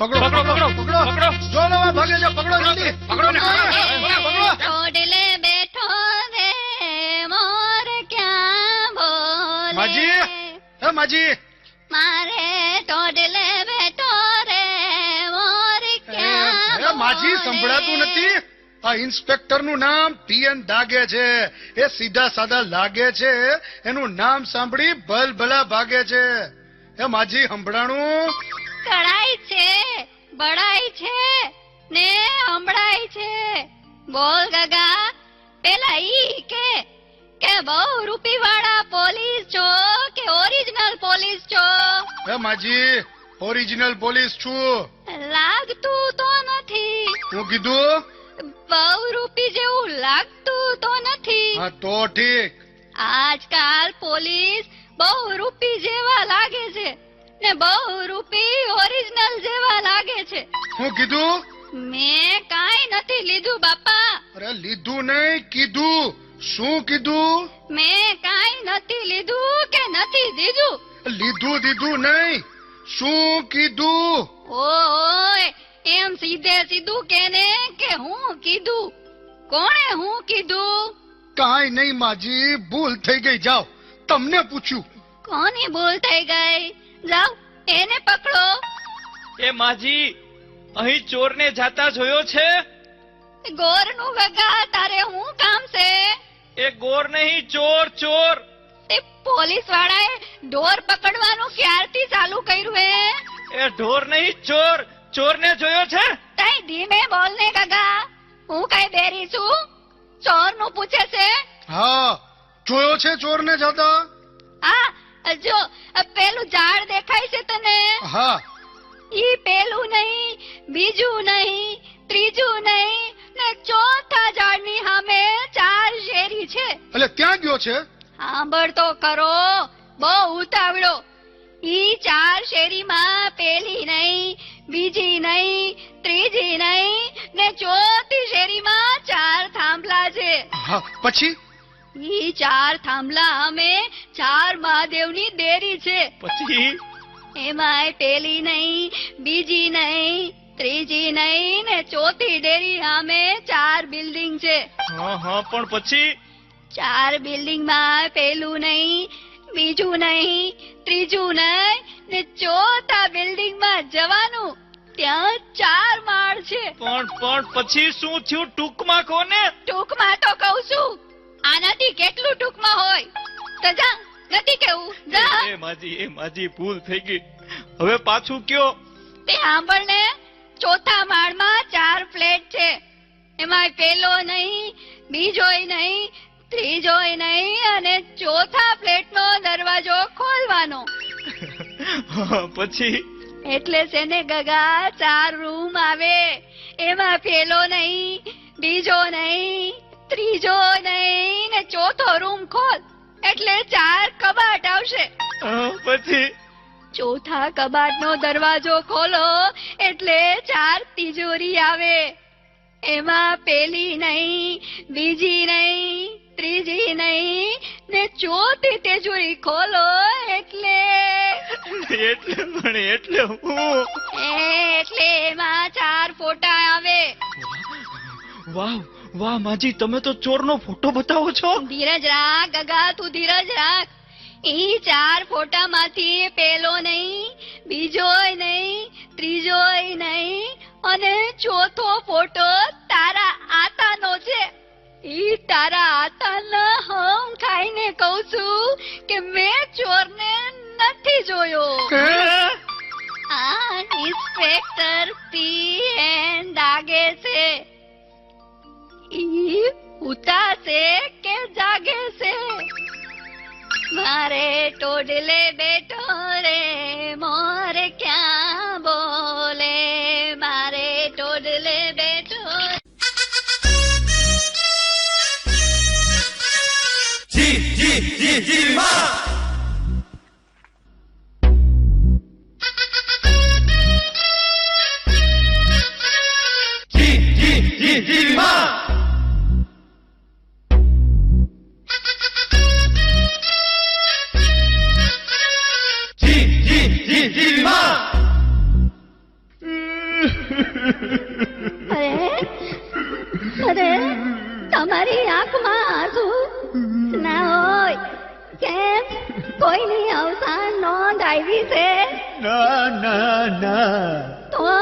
પકડો પકડો પકડો પકડો પકડો. જો લો ભાગે જો પકડો જલ્દી. પકડો ને પકડો ચોટલે બેઠો રે મોર ક્યાં બોલે? માજી? હે માજી. મારે ટોડલે બેઠો રે મોર ક્યાં બોલે માજી સંભળાતું નથી? આ ઇન્સ્પેક્ટરનું નામ પીએન દાગે છે. એ સીધા સાદા લાગે છે. એનું નામ સાંભળી ભલ ભલા ભાગે છે. એ માજી સંભળાણું? કળાય છે બળાય છે ને હંભળાય છે. બોલ ગગા પેલા ઈ કે કે બહુ રૂપી વાળા પોલીસ છો કે ઓરિજિનલ પોલીસ છો? એ માજી ઓરિજિનલ પોલીસ છું. લાગતું તો નથી. હું કીધું? બહુ રૂપી જેવું લાગતું તો નથી. હા તો ઠીક. આજકાલ પોલીસ બહુ રૂપી જેવા લાગે છે. ને બહુ રૂપી ઓરિજિનલ જેવા લાગે છે. હું કીધું? મેં કાંઈ નથી લીધું બાપા. અરે લીધું નહીં કીધું. શું કીધું? મેં કાંઈ નથી લીધું કે નથી દીધું. લીધું દીધું નહીં. શું કીધું? ઓય એમ સીધે સીધું કેને કે હું કીધું? કોણે હું કીધું? કાંઈ નહીં માજી ભૂલ થઈ ગઈ જાઓ. તમને પૂછ્યું. કોની ભૂલ થઈ ગઈ? જાઓ એને પકડો. એ માજી અહીં ચોરને જાતા જોયો છે? ગોરનું ગગા તારે હું કામ છે? એ ગોર નહીં ચોર ચોર. તે પોલીસ વાળાએ ઢોર પકડવાનું ક્યારથી ચાલુ કર્યું હે? એ ઢોર નહીં ચોર. ચોરને જોયો છે? તઈ ધીમે બોલ ને ગગા હું કઈ બેરી છું? ચોરનું પૂછે છે? હા જોયો છે ચોરને જતા? આ જો પેલું ઝાડ દેખાય છે તને? હા. ઈ પેલું નહીં બીજું નહીં ત્રીજું નહીં ને ચોથા ઝાડની સામે ચાર શેરી છે. એટલે ક્યાં ગયો છે? સાંભળ તો કરો બહુ ઉતાવળો. ઈ ચાર શેરીમાં પેલી નહીં બીજી નહીં ત્રીજી નહીં ને ચોથી શેરીમાં ચાર થાંભલા છે. પછી? ઈ ચાર થાંભલા અમે ચાર મહાદેવની દેરી છે. પછી? એમાંય પેલી નહીં બીજી નહીં ત્રીજી નહીં ને ચોથી ડેરી સામે ચાર બિલ્ડિંગ છે. હા હા પણ પછી? ચાર બિલ્ડિંગમાં પેલું નહીં બીજું નહીં ત્રીજું નહીં ને ચોથા બિલ્ડિંગમાં જવાનું. ત્યાં ચાર માળ છે. પણ પણ પછી શું થયું? ટૂંકમાં કોને? ટૂંકમાં તો કઉ છું આનાથી કેટલું ટૂંકમાં હોય? તો જા. નથી કેવું? જા. એ માજી એ માજી ભૂલ થઈ ગઈ. હવે પાછું કયો? તે સાંભળ ને ચોથા માળમાં ચાર ફ્લેટ છે. એમાં પેલો નહીં બીજોય નહીં ત્રીજોય નહીં અને ચોથા ફ્લેટનો દરવાજો ખોલવાનો. પછી? એટલે છે ને ગગા ચાર રૂમ આવે. એમાં પેલો નહીં બીજો નહીં ત્રીજો નહીં ને ચોથો રૂમ ખોલ. એટલે ચાર કબાટ આવશે. પછી? ચોથા કબાટનો દરવાજો ખોલો એટલે ચાર તિજોરી આવે. એમાં પેલી નહીં બીજી નહીં ત્રીજી નહીં ને ચોથી તિજોરી ખોલો એટલે એટલે પણ એટલે હું? એટલે એમાં ચાર ફોટા આવે. વાહ વાહ માજી તમે તો ચોરનો ફોટો બતાવો છો. ધીરજ રાખ ગગા તું ધીરજ રાખ. એ ચાર ફોટામાંથી પેલો નહીં બીજોય નહીં ત્રીજોય નહીં અને ચોથો ફોટો તારા આતાનો છે. ઈ તારા આતાના હમ ખાઈને કહું છું કે મેં ચોરને નથી જોયો. આ ઇન્સ્પેક્ટર પી એન દાગે છે. ઈ ઉતા છે કે જાગે છે? મારે ટોડલે બેઠો રે. ના ના. તો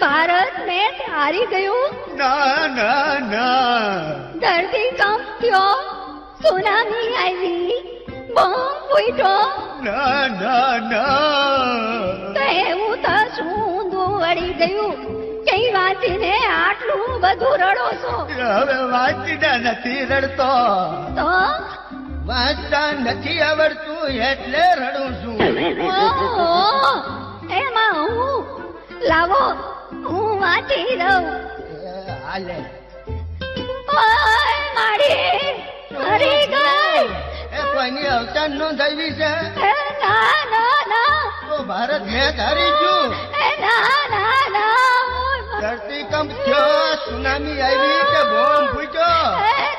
ભારત મેચ હારી ગયું? ના ના ના. ધરતીકંપ થયો સુનામી આવી બોમ્બ ફૂટ્યો ના ના ના. તો એવું તો શું દોડી ગયું? કઈ વાંચીને આટલું બધું રડો છો? હવે વાંચતા નથી રડતો. તો? વાંચતા નથી આવડતું એટલે રડું છું. હું લાવો હું વાંચી દઉં હાલે. ઓય મરી ગઈ એ કોઈની અવસાન નો થવી છે? ના ના ના. તો ભારત ના ના ના ધરતીકંપ થયો સુનામી આવી કે બોમ્બ ફૂટ્યો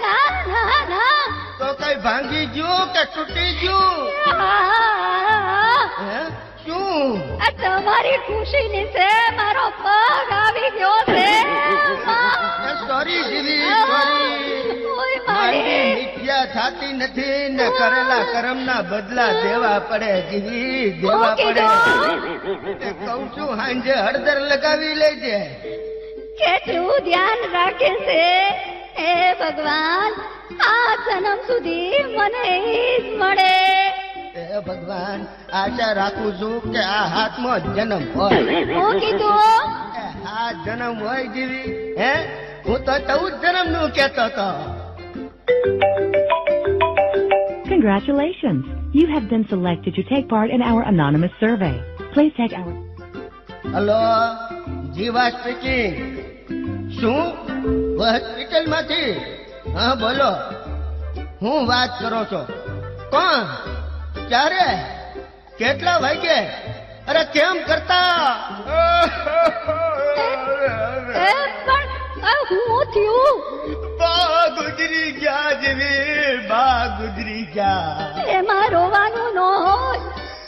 ના ના ના. તો કઈ ભાંગી ગયું કે તૂટી ગયું? હે? શું? આ તમારી ખુશીની છે મારો પગ આવી ગયો છે. સોરી જીવી સોરી. મિથ્યા થાતી નથી ને કરેલા કર્મના બદલા દેવા પડે જીવી દેવા પડે. કઉ છું હાંજે હળદર લગાવી લેજે. કેટલું ધ્યાન રાખે છે હે ભગવાન આ જન્મ સુધી મને મળે. એ ભગવાન આશા રાખું છું કે આ હાથમાં જ જન્મ હોય હું કીધું એ આ જન્મ હોય જીવી હે હું તો ચૌદ જન્મ નું કેતો હતો Congratulations! You have been selected to take part in our anonymous survey. Please take our hello Jiva speaking શું હોસ્પિટલ માંથી હા બોલો હું વાત કરો છો કોણ ક્યારે કેટલા વાગે? અરે કેમ કરતા? હું થયું બા ગુજરી ગયા જેવી બા ગુજરી ગયા. એમાં રોવાનું ન હોય.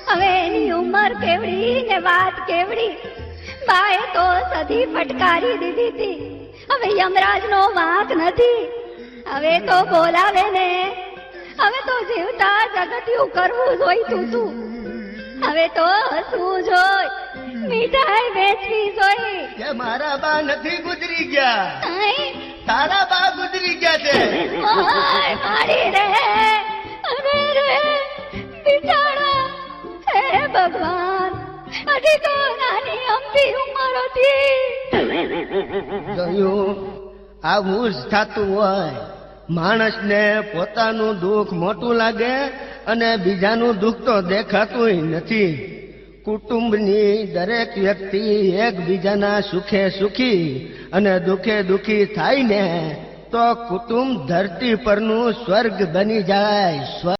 હવે એની ઉંમર કેવડી ને વાત કેવડી. બાએ તો સદી ફટકારી દીધી હતી. હવે યમરાજ નો વાંક નથી. હવે તો બોલાવે ને. જીવતા જગત્યું કરવું જોઈતું તું હવે તો હસવું જોઈ મીઠાઈ વેચવી જોઈ. કે મારા બા નથી ગુજરી ગયા? તારા બા ગુજરી ગયા છે? મારી રે અરે રે બિચારા. હે ભગવાન હજી તો નાની અમથી ઉંમર હતી. આવું જ થતું હોય. માણસને પોતાનું દુઃખ મોટું લાગે અને બીજાનું દુઃખ તો દેખાતું નથી. કુટુંબની દરેક વ્યક્તિ એકબીજાના સુખે સુખી અને દુઃખે દુઃખી થાય ને, તો કુટુંબ ધરતી પરનું સ્વર્ગ બની જાય.